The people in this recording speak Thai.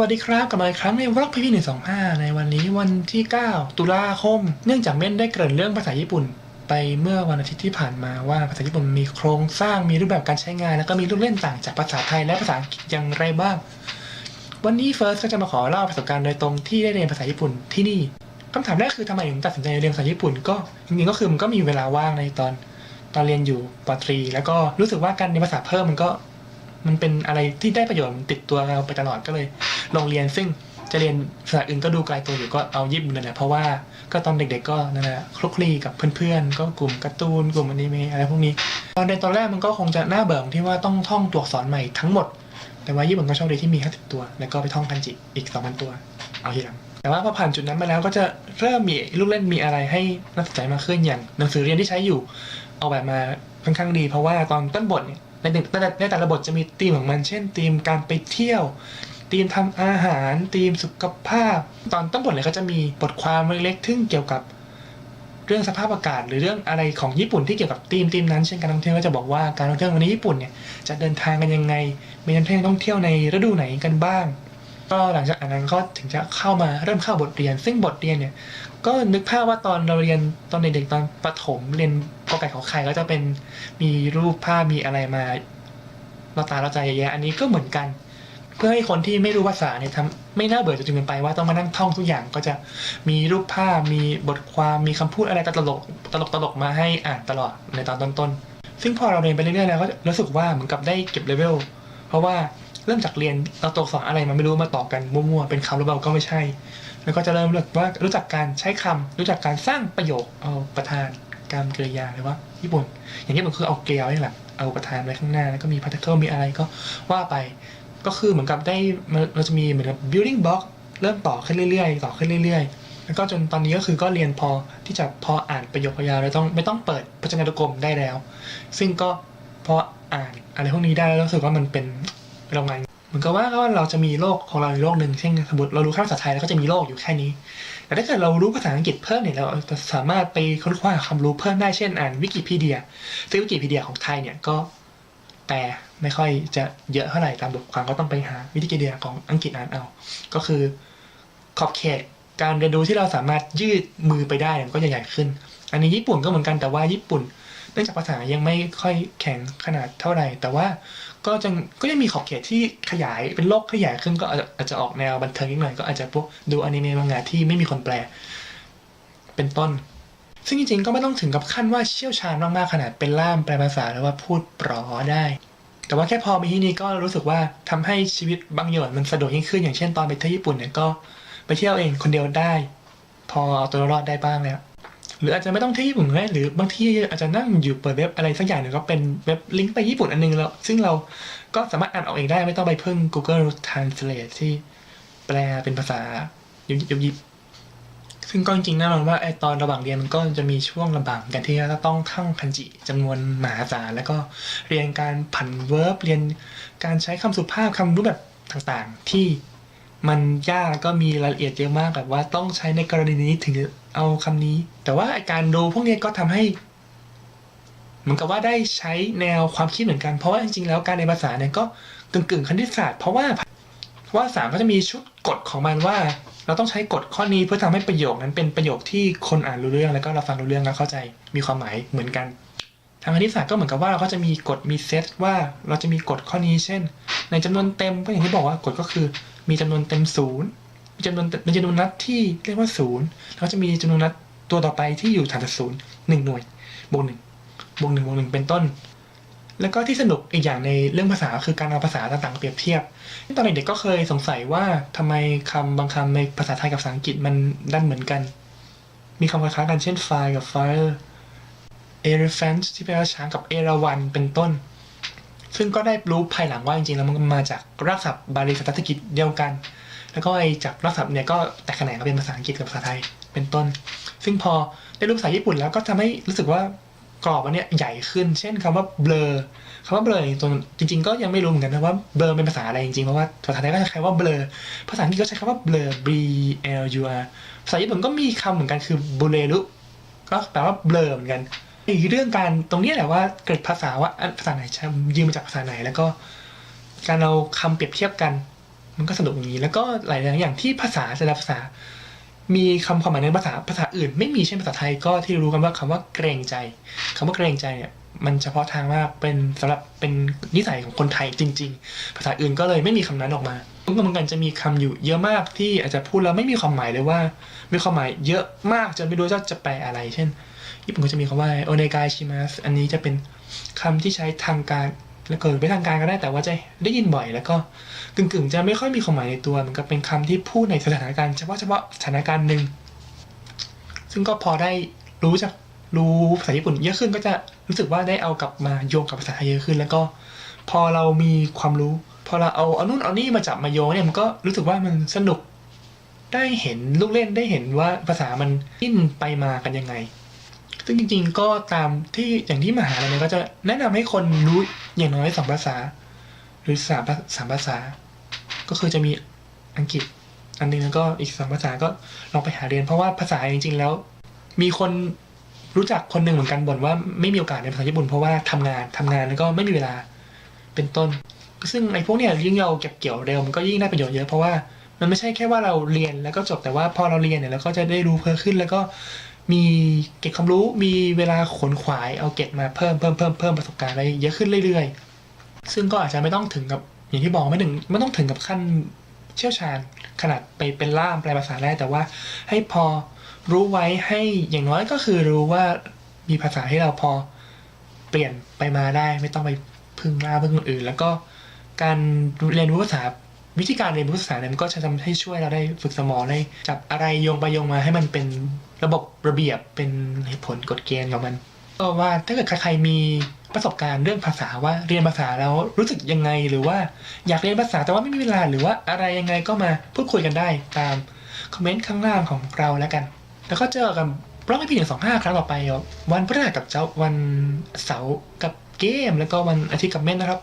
วัสดีครับกลับมาอีกครั้งในวล็อกพีพีหนึ่งสองห้าในวันนี้วันที่ 9 ตุลาคม เนื่องจากเม่นได้เกริ่นเรื่องภาษาญี่ปุ่น ไปเมื่อวันอาทิตย์ที่ผ่านมาว่าภาษาญี่ปุ่นมีโครงสร้างมีรูปแบบการใช้งาน แล้วก็มีลูกเล่นต่างจากภาษาไทยและภาษาอังกฤษอย่างไรบ้าง วันนี้เฟิร์สก็จะมาขอเล่าประสบการณ์โดยตรงที่ได้เรียนภาษาญี่ปุ่นที่นี่คำถามแรกคือทำไมถึงตัดสินใจเรียนภาษาญี่ปุ่นก็จริงๆก็คือมันก็มีเวลาว่างในตอนตอนเรียนอยู่ปตรี แล้วก็รู้สึกว่าการเรียนภาษาเพิ่มมันก็ มันเป็นอะไรที่ได้ประโยชน์ติดตัวเราไปตลอดก็เลยลงเรียนซึ่งจะเรียนภาษาอื่นก็ดูไกลตัวอยู่ก็เอาญี่ปุ่นนั่นแหละเพราะว่าก็ตอนเด็กๆก็นั่นแหละคลุกคลีกับเพื่อนๆ ก็กลุ่มการ์ตูนกลุ่มอนิเมะอะไรพวกนี้ ตอนเรียนตอนแรกมันก็คงจะน่าเบื่อที่ว่าต้องท่องตัวอักษรใหม่ทั้งหมด แต่ว่าญี่ปุ่นก็โชคดีที่มี50ตัว แล้วก็ไปท่องคันจิอีก2,000ตัว เอาทีหลัง แต่ว่าพอผ่านจุดนั้นมาแล้วก็จะเริ่มมีลูกเล่นมีอะไรให้น่าสนใจมากขึ้นอย่างหนังสือเรียนที่ใช้อยู่ เอาแบบมาค่อนข้างดี เพราะว่าตอนต้นบทเนี่ย ในแต่ในแต่ละบทจะมีธีมของมัน เช่นธีมการไปเที่ยวธีมทำอาหารธีมสุขภาพ ตอนต้นบทเลยก็จะมีบทความเล็กๆที่งเกี่ยวกับเรื่องสภาพอากาศหรือเรื่องอะไรของญี่ปุ่นที่เกี่ยวกับธีมธีมนั้น เช่นการท่องเที่ยวก็จะบอกว่าการท่องเที่ยววันนี้ญี่ปุ่นเนี่ยจะเดินทางกันยังไง มีนักท่องเที่ยวในฤดูไหนกันบ้าง ก็หลังจากอันนั้นก็ถึงจะเข้ามาเริ่มเข้าบทเรียน ซึ่งบทเรียนเนี่ยก็นึกภาพว่าตอนเราเรียนตอนเด็กๆตอนประถมเรียน อไก่ขอไข่ก็จะเป็นมีรูปภาพมีอะไรมาเราตาเราใจเยอะแยะอันนี้ก็เหมือนกัน เพื่อให้คนที่ไม่รู้ภาษาเนี่ยทำไม่น่าเบื่อจนเกินไปว่าต้องมานั่งท่องทุกอย่างก็จะมีรูปภาพมีบทความมีคำพูดอะไรตลกตลกตลกมาให้อ่านตลอดในตอนต้นๆ ซึ่งพอเราเรียนไปเรื่อยๆแล้วก็รู้สึกว่าเหมือนกับได้เก็บเลเวลเพราะว่าเริ่มจากเรียนเราตัวอักษรอะไรมาไม่รู้มาต่อกันมั่วๆเป็นคำแล้วเราก็ไม่ใช่ แล้วก็จะเริ่มรู้ว่ารู้จักการใช้คำรู้จักการสร้างประโยคเอาประธาน การกริยาหรือว่าญี่ปุ่น อย่างญี่ปุ่นคือเอาเกลียวนี่แหละเอาประธานไว้ข้างหน้าแล้วก็มีพาร์ติเคิลมีอะไรก็ว่าไป ก็คือเหมือนกับได้เราจะมีเหมือนกับ building block เริ่มต่อขึ้นเรื่อยๆ ต่อขึ้นเรื่อยๆ แล้วก็จนตอนนี้ก็คือก็เรียนพอที่จะพออ่านประโยคยาวแล้วต้องไม่ต้องเปิดพจนานุกรมได้แล้ว ซึ่งก็พออ่านอะไรพวกนี้ได้แล้วรู้สึกว่ามันเป็นโรงงาน มือนกับว่าก็เราจะมีโลกของเราในโลกหนึ่งเช่นสมมติเรารู้แค่ภาษาไทยแล้วก็จะมีโลกอยู่แค่นี้ แต่ถ้าเกิดเรารู้ภาษาอังกฤษเพิ่มเนี่ยเราจะสามารถไปค้นคว้าความรู้เพิ่มได้เช่นอ่านวิกิพีเดียซึ่งวิกิพีเดียของไทยเนี่ยก็แต่ไม่ค่อยจะเยอะเท่าไหร่ตามบทความก็ต้องไปหาวิกิพีเดียของอังกฤษอ่านเอา ก็คือขอบเขตการเรียนรู้ที่เราสามารถยืดมือไปได้ก็จะใหญ่ขึ้น อันนี้ญี่ปุ่นก็เหมือนกันแต่ว่าญี่ปุ่นเนื่องจากภาษายังไม่ค่อยแข็งขนาดเท่าไหร่ แต่ว่า ก็จะก็ยังมีขอบเขตที่ขยายเป็นโลกขยายขึ้นก็อาจจะอาจจะออกแนวบันเทิงนิดหน่อยก็อาจจะพวกดูอนิเมะมังงะที่ไม่มีคนแปล เป็นต้น ซึ่งจริงๆก็ไม่ต้องถึงกับขั้นว่าเชี่ยวชาญมากๆขนาดเป็นล่ามแปลภาษาหรือว่าพูดปลอได้ แต่ว่าแค่พอมีที่นี่ก็รู้สึกว่าทำให้ชีวิตบางอย่างมันสะดวกยิ่งขึ้นอย่างเช่นตอนไปเที่ยวญี่ปุ่นเนี่ยก็ ไปเที่ยวเองคนเดียวได้ พอเอาตัวรอดได้บ้างแล้ว หรืออาจจะไม่ต้องที่ญี่ปุ่นก็ได้หรือบางที่อาจจะนั่งอยู่เปิดเว็บอะไรสักอย่างหนึ่งก็เป็นเว็บลิงก์ไปญี่ปุ่นอันนึงแล้ว ซึ่งเราก็สามารถอ่านออกเองได้ไม่ต้องไปพึ่ง Google Translate ที่แปลเป็นภาษายุบยิบยิบซึ่งก็จริงๆแน่นอนว่าไอตอนระหว่างเรียนมันก็จะมีช่วงลำบากกันที่จะต้องท่องคันจิจำนวนมหาศาลแล้วก็เรียนการผันเวิร์บเรียนการใช้คำสุภาพคำรูปแบบต่างๆ ที่ มันยากแล้วก็มีรายละเอียดเยอะมากแบบว่าต้องใช้ในกรณีนี้ถึงเอาคำนี้ แต่ว่าไอการดูพวกนี้ก็ทำให้เหมือนกับว่าได้ใช้แนวความคิดเหมือนกัน เพราะว่าจริงๆ แล้วการเรียนภาษาเนี่ยก็กึ่งๆคณิตศาสตร์ เพราะว่าเพราะว่าสามก็จะมีชุดกฎของมันว่า เราต้องใช้กฎข้อนี้เพื่อทำให้ประโยคนั้นเป็นประโยคที่คนอ่านรู้เรื่องแล้วก็เราฟังรู้เรื่องแล้วเข้าใจมีความหมายเหมือนกัน ทางคณิตศาสตร์ก็เหมือนกับว่าเราก็จะมีกฎมีเซตว่าเราจะมีกฎข้อนี้ เช่น ในจำนวนเต็มก็อย่างที่บอกว่ากฎก็คือ มีจำนวนเต็มศูนย์มีจำนวนมีจำนวนนัดที่เรียกว่าศูนย์แล้วจะมีจำนวนนัดตัวต่อไปที่อยู่ฐานศูนย์หนึ่งหน่วยบวกหนึ่งบวกหนึ่งบวกหนึ่งเป็นต้น แล้วก็ที่สนุกอีกอย่างในเรื่องภาษาคือการเอาภาษาต่างๆเปรียบเทียบตอนเด็กๆก็เคยสงสัยว่าทำไมคำบางคำในภาษาไทยกับภาษาอังกฤษมันดันเหมือนกัน มีคำคล้ายๆกันเช่น fire กับ fire elephant ที่แปลว่าช้างกับเอราวัณเป็นต้น ซึ่งก็ได้รู้ภายหลังว่าจริงๆแล้วมันมาจากรากศัพท์บาลีสันสกฤตเดียวกัน แล้วก็ไอจากรากศัพท์เนี่ยก็แตกแขนงก็เป็นภาษาอังกฤษกับภาษาไทยเป็นต้น ซึ่งพอได้รู้ภาษาญี่ปุ่นแล้วก็ทำให้รู้สึกว่ากรอบอันเนี้ยใหญ่ขึ้น เช่นคำว่า blur คำว่า blur เนี่ยตัวจริง ๆ ก็ยังไม่รู้เหมือนกันนะว่า blur เป็นภาษาอะไรจริงๆเพราะว่าภาษาไทยก็จะใช้คำว่า blur ภาษาอังกฤษก็ใช้คำว่า blur b l u r ภาษาญี่ปุ่นก็มีคำเหมือนกันคือ bureru ก็แปลว่า blur เหมือนกัน อีกเรื่องการตรงนี้แหละว่าเกิดภาษาว่าภาษาไหนจะยืมมาจากภาษาไหน แล้วก็การเอาคำเปรียบเทียบกัน มันก็สนุกอย่างนี้ แล้วก็หลายๆอย่างที่ภาษาแต่ละภาษา มีคำความหมายในภาษาภาษาอื่น ไม่มีเช่นภาษาไทยก็ที่รู้กันว่าคำว่าเกรงใจคำว่าเกรงใจเนี่ยมันเฉพาะทางมากเป็นสำหรับเป็นนิสัยของคนไทยจริง ๆ ภาษาอื่นก็เลยไม่มีคำนั้นออกมาก็เหมือนกันจะมีคำอยู่เยอะมากที่อาจจะพูดแล้วไม่มีความหมายเลยว่า มีความหมายเยอะมากจนไม่รู้ว่าจะแปลอะไรเช่น ญี่ปุ่นก็จะมีคำว่าโอเนกายชิมัสอันนี้จะเป็นคำที่ใช้ทางการแล้วก็ไม่ทางการก็ได้แต่ว่าจะได้ยินบ่อย แล้วก็กึ่งๆ จะไม่ค่อยมีความหมายในตัวมันก็เป็นคำที่พูดในสถานการณ์เฉพาะเฉพาะสถานการณ์หนึ่งซึ่งก็พอได้รู้จากรู้ภาษาญี่ปุ่นเยอะขึ้นก็จะรู้สึกว่าได้เอากลับมาโยงกับภาษาไทยเยอะขึ้น แล้วก็พอเรามีความรู้ พอเราเอาเอานู่นเอานี่มาจับมาโยงเนี่ยมันก็รู้สึกว่ามันสนุกได้เห็นลูกเล่นได้เห็นว่าภาษามันอินไปมากันยังไง ซึ่งจริง ๆ ก็ตามที่อย่างที่มหาลัยเนี่ยก็จะแนะนำให้คนรู้อย่างน้อยสองภาษา หรือสามสามภาษา ก็คือจะมีอังกฤษ อันหนึงแล้วก็อีกสองภาษาก็ลองไปหาเรียน เพราะว่าภาษาจริง ๆ แล้ว มีคนรู้จักคนหนึ่งเหมือนกันบ่นว่าไม่มีโอกาสในภาษาญี่ปุ่นเพราะว่าทำงานทำงานแล้วก็ไม่มีเวลาเป็นต้น ซึ่งไอ้พวกเนี้ยยิ่งเราเก็บเกี่ยวเร็วมันก็ยิ่งได้ประโยชน์เยอะเพราะว่ามันไม่ใช่แค่ว่าเราเรียนแล้วก็จบแต่ว่าพอเราเรียนเนี่ยเราก็จะได้รู้เพิ่มขึ้นแล้วก็ มีเก็บความรู้มีเวลาขนขวายเอาเก็บมาเพิ่มเพิ่มเพิ่มเพิ่มประสบการณ์อะไรเยอะขึ้นเรื่อยๆ ซึ่งก็อาจจะไม่ต้องถึงกับอย่างที่บอกไม่ถึงไม่ต้องถึงกับขั้นเชี่ยวชาญขนาดไปเป็นล่ามแปลภาษาได้แต่ว่าให้พอรู้ไว้ให้อย่างน้อยก็คือรู้ว่ามีภาษาให้เราพอเปลี่ยนไปมาได้ ไม่ต้องไปพึ่งล่าพึ่งคนอื่น แล้วก็การเรียนรู้ภาษาวิธีการเรียนรู้ภาษาเนี่ยมันก็จะทำให้ช่วยเราได้ฝึกสมองได้จับอะไรโยงไปโยงมาให้มันเป็น ระบบระเบียบเป็นเหตุผลกฎเกณฑ์ของมันก็ว่าถ้าเกิดใครมีประสบการณ์เรื่องภาษาว่าเรียนภาษาแล้วรู้สึกยังไงหรือว่าอยากเรียนภาษาแต่ว่าไม่มีเวลาหรือว่าอะไรยังไงก็มาพูดคุยกันได้ตามคอมเมนต์ข้างล่างของเราแล้วกัน แล้วก็เจอกันบล็อกไอพีหนึ่งสองห้าครั้งต่อไปวันพฤหัสกับเจ้าวันเสาร์กับเกม แล้วก็วันอาทิตย์กับเม่นนะครับ